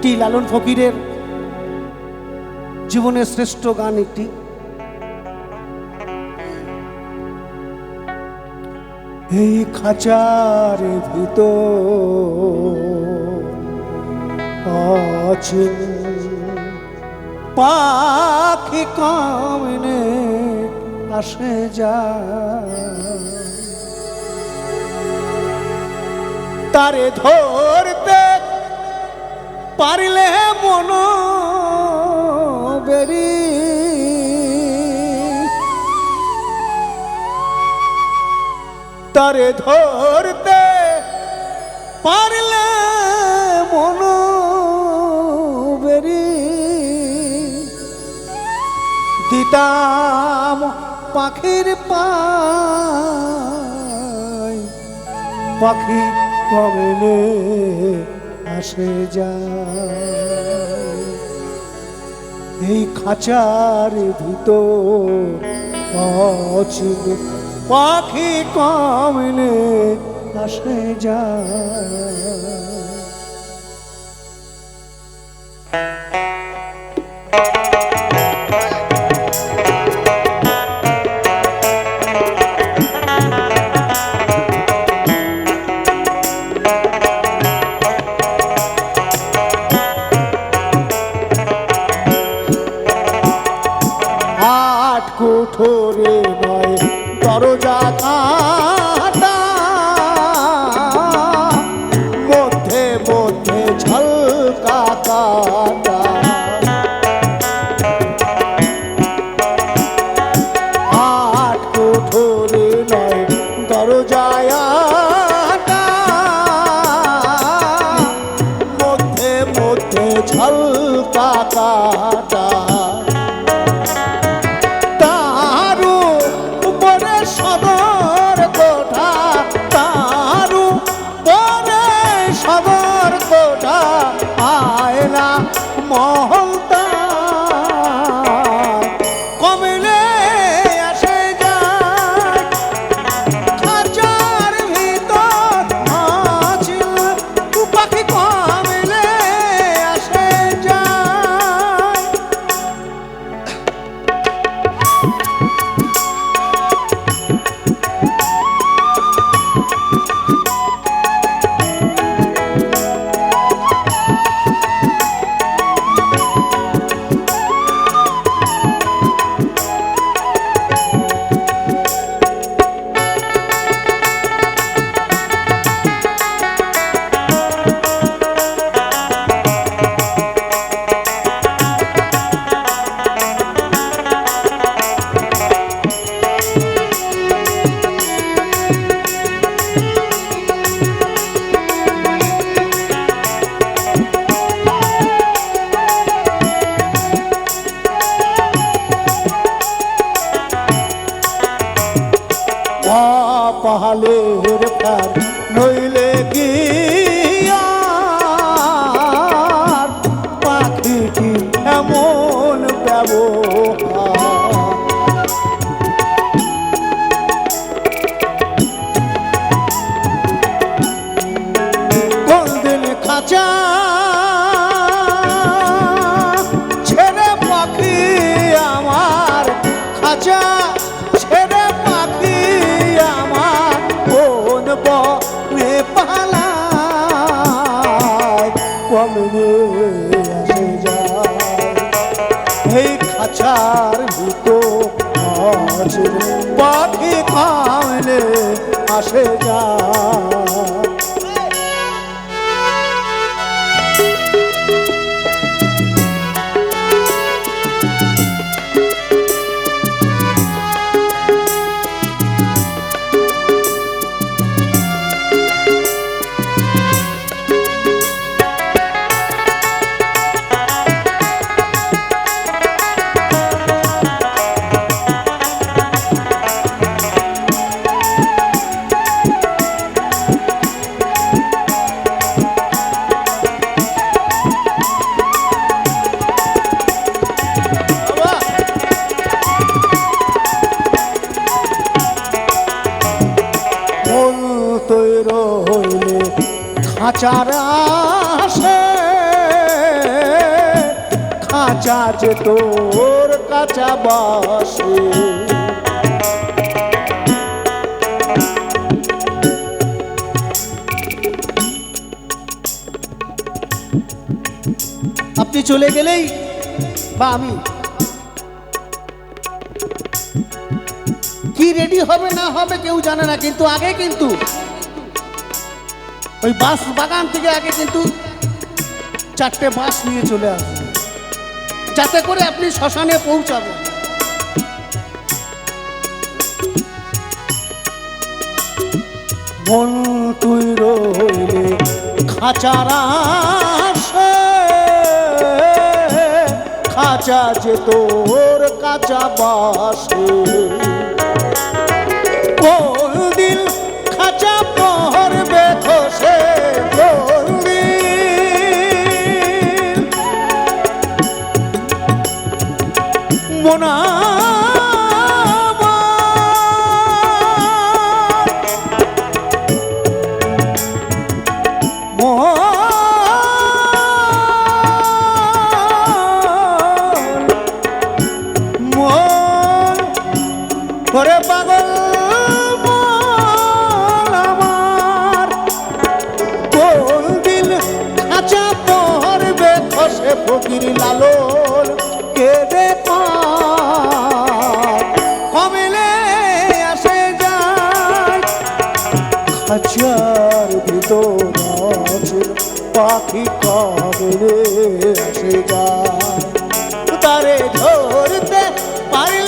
এটি লালন ফকিরের জীবনের শ্রেষ্ঠ গান একটি। এই খাঁচার ভিতর আছে পাখি কামনে আসে যা তারে ধরতে পারিলে মন বেরি। তারে ধরতে পারলে মন বেরি। দিতাম পাখির পাখি কমেলে আসে যা এই খাঁচার ভিতর অচিন পাখি কমলে আসে যায়। কোঠরে নয় দরজা মধ্যে মধ্যে ঝলকা আট কোঠরে নয় দরজায় মধ্যে মধ্যে ঝলকা কাটা। পাহালের প্রাণ নইলে গিয়ার ভিতর আছে পাখি খাওয়ালে আসে যায় খাঁচার যে তোর কাঁচা বাসে। আপনি চলে গেলেই বা আমি। কি রেডি হবে না হবে কেউ জানে না, কিন্তু আগে কিন্তু ওই বাস বাগান থেকে আগে কিন্তু চারটে বাস নিয়ে চলে আসবে। যাতে করে আপনি শ্মশানে পৌঁছাবেন। মন তুই রইলে খাঁচারা খাঁচা যে তোর কাঁচা বাসে। কোন মোনা পাখি কবে আসে যায়। তারে ধরতে পারলে